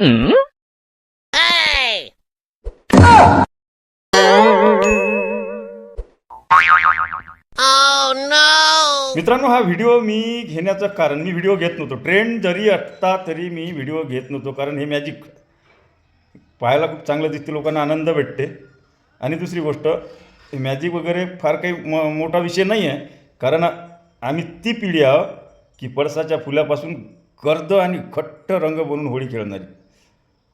Mm? मित्रांनो हा video मी घेण्याचं कारण मी व्हिडिओ घेत नव्हतो. ट्रेंड जरी असता तरी मी व्हिडिओ घेत नव्हतो कारण हे मॅजिक पाहायला खूप चांगलं दिसते लोकांना आनंद भेटते. आणि दुसरी गोष्ट हे मॅजिक वगैरे फार काही म मोठा विषय नाही आहे कारण आम्ही ती पिढी आहोत की पळसाच्या फुलापासून गर्द आणि खट्ट रंग बनवून होळी खेळणारी.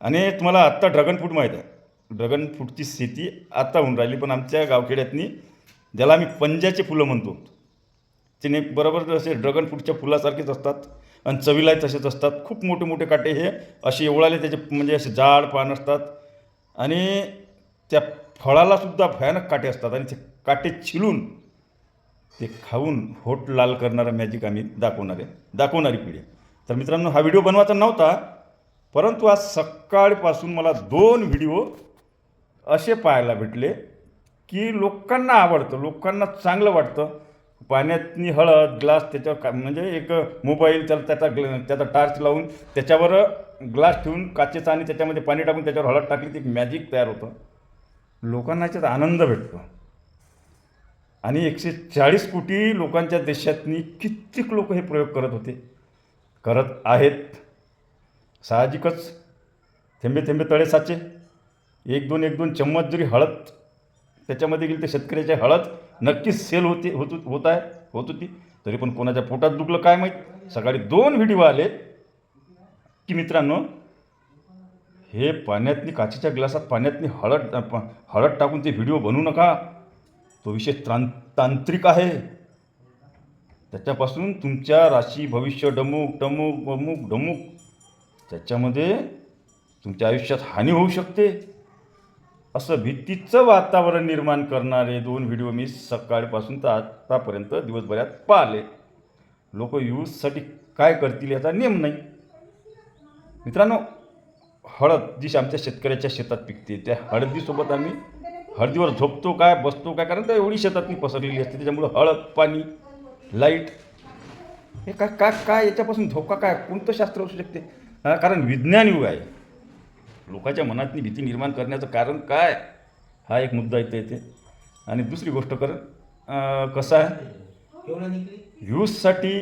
आणि तुम्हाला आत्ता ड्रॅगन फ्रूट माहीत आहे. ड्रॅगन फ्रूटची शेती आत्ता होऊन राहिली पण आमच्या गावखेड्यातनी ज्याला आम्ही पंजाचे फुलं म्हणतो. तिने बरोबर असे ड्रॅगन फ्रूटच्या फुलासारखेच असतात आणि चवीलाही तसेच असतात. खूप मोठे मोठे काटे हे असे एवढाले त्याचे म्हणजे असे जाड पान असतात. आणि त्या फळालासुद्धा भयानक काटे असतात आणि ते काटे छिलून ते खाऊन होट लाल करणारा मॅजिक आम्ही दाखवणार आहे दाखवणारी पिढी तर मित्रांनो हा व्हिडिओ बनवायचा नव्हता परंतु आज सकाळपासून मला दोन व्हिडिओ असे पाहायला भेटले की लोकांना आवडतं लोकांना चांगलं वाटतं. पाण्यातनी हळद ग्लास त्याच्यावर का म्हणजे एक मोबाईल त्याला त्याचा ग्ल त्याचा टार्च लावून त्याच्यावर ग्लास ठेवून काचेचा आणि त्याच्यामध्ये पाणी टाकून त्याच्यावर हळद टाकली ती एक मॅजिक तयार होतं. लोकांना याच्यात आनंद भेटतो. आणि एकशे चाळीस कोटी लोकांच्या देशातनी कित्येक लोक हे प्रयोग करत होते. करत आहेत. साहजिकच. थेंबे थेंबे तळे साचे. एक दोन एक दोन चम्मच जरी हळद त्याच्यामध्ये गेली तर शेतकऱ्याची हळद नक्कीच सेल होते होत होत आहे होत होती. तरी पण कोणाच्या पोटात दुखलं काय माहीत? सकाळी दोन व्हिडिओ आले की मित्रांनो हे पाण्यातनी काचेच्या ग्लासात पाण्यातनी हळद हळद टाकून ते व्हिडिओ बनवू नका. तो विषय त्रां तांत्रिक आहे. त्याच्यापासून तुमच्या राशी भविष्य डमुक टमुक बमुक डमूक त्याच्यामध्ये तुमच्या आयुष्यात हानी होऊ शकते. असं भीतीचं वातावरण निर्माण करणारे दोन व्हिडिओ मी सकाळपासून तर आत्तापर्यंत दिवसभरात पाहिले. लोक यूजसाठी काय करतील याचा नियम नाही. मित्रांनो हळद जी आमच्या शेतकऱ्याच्या शेतात पिकते त्या हळदीसोबत आम्ही हळदीवर झोपतो काय बसतो काय कारण त्या एवढी शेतातनी पसरलेली असते त्याच्यामुळं हळद पाणी लाइट हे काय काय काय याच्यापासून धोका काय कोणतं शास्त्र असू शकते? कारण विज्ञान युग आहे. लोकांच्या मनातनी भीती निर्माण करण्याचं कारण काय? हा एक मुद्दा इथे येते. आणि दुसरी गोष्ट कर कसं आहे? व्ह्यूजसाठी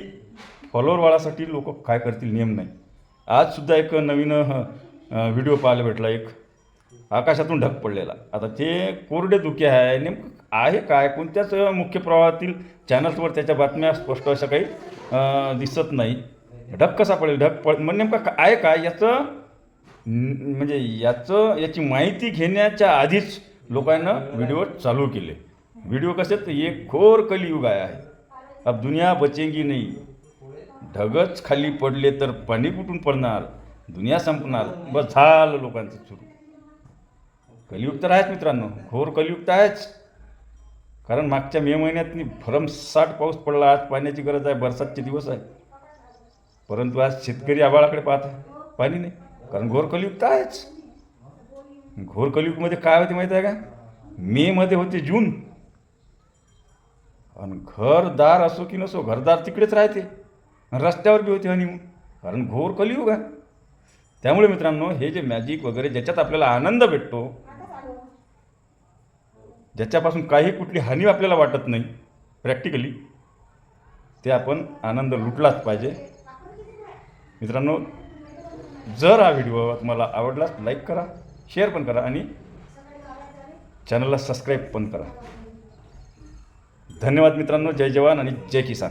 फॉलोअर वाढासाठी लोक काय करतील नियम नाही. आजसुद्धा एक नवीन व्हिडिओ पाहायला भेटला एक. आकाशातून ढग पडलेला. आता ते कोरडे धुके आहे नेमकं आहे काय? कोणत्याच मुख्य प्रवाहातील चॅनल्सवर त्याच्या बातम्या स्पष्ट असं काही दिसत नाही. ढग कसा पडेल? ढग पड म्हणजे नेमकं आहे का? याचं म्हणजे याचं याची माहिती घेण्याच्या आधीच लोकांना व्हिडिओ चालू केले. व्हिडिओ कसे? तर एक खोर कलियुग आहे. अब दुनिया बचेंगी नाही. ढगच खाली पडले तर पाणी कुठून पडणार? दुनिया संपणार. बस झालं लोकांचं सुरू. कलियुग तर आहेच मित्रांनो. घोर कलियुग तर आहेच. कारण मागच्या मे महिन्यात भरमसाठ पाऊस पडला. आज पाण्याची गरज आहे. बरसातचे दिवस आहे. परंतु आज शेतकरी आबाळाकडे पाहत पाहिली पाणी नाही. कारण घोर कलियुग तर आहेच. घोर कलियुगमध्ये काय होते माहीत आहे का? मेमध्ये होते जून. आणि घरदार असो की नसो घरदार तिकडेच राहते. रस्त्यावर बी होते हनीमून कारण घोर कलियुग आहे. त्यामुळे मित्रांनो हे जे मॅजिक वगैरे ज्याच्यात आपल्याला आनंद भेटतो ज्याच्यापासून काही कुठली हानी आपल्याला वाटत नाही प्रॅक्टिकली ते आपण आनंद लुटलाच पाहिजे. मित्रांनो जर हा व्हिडिओ तुम्हाला आवडला लाईक करा शेअर पण करा आणि चॅनलला सबस्क्राईब पण करा. धन्यवाद मित्रांनो जय जवान आणि जय किसान.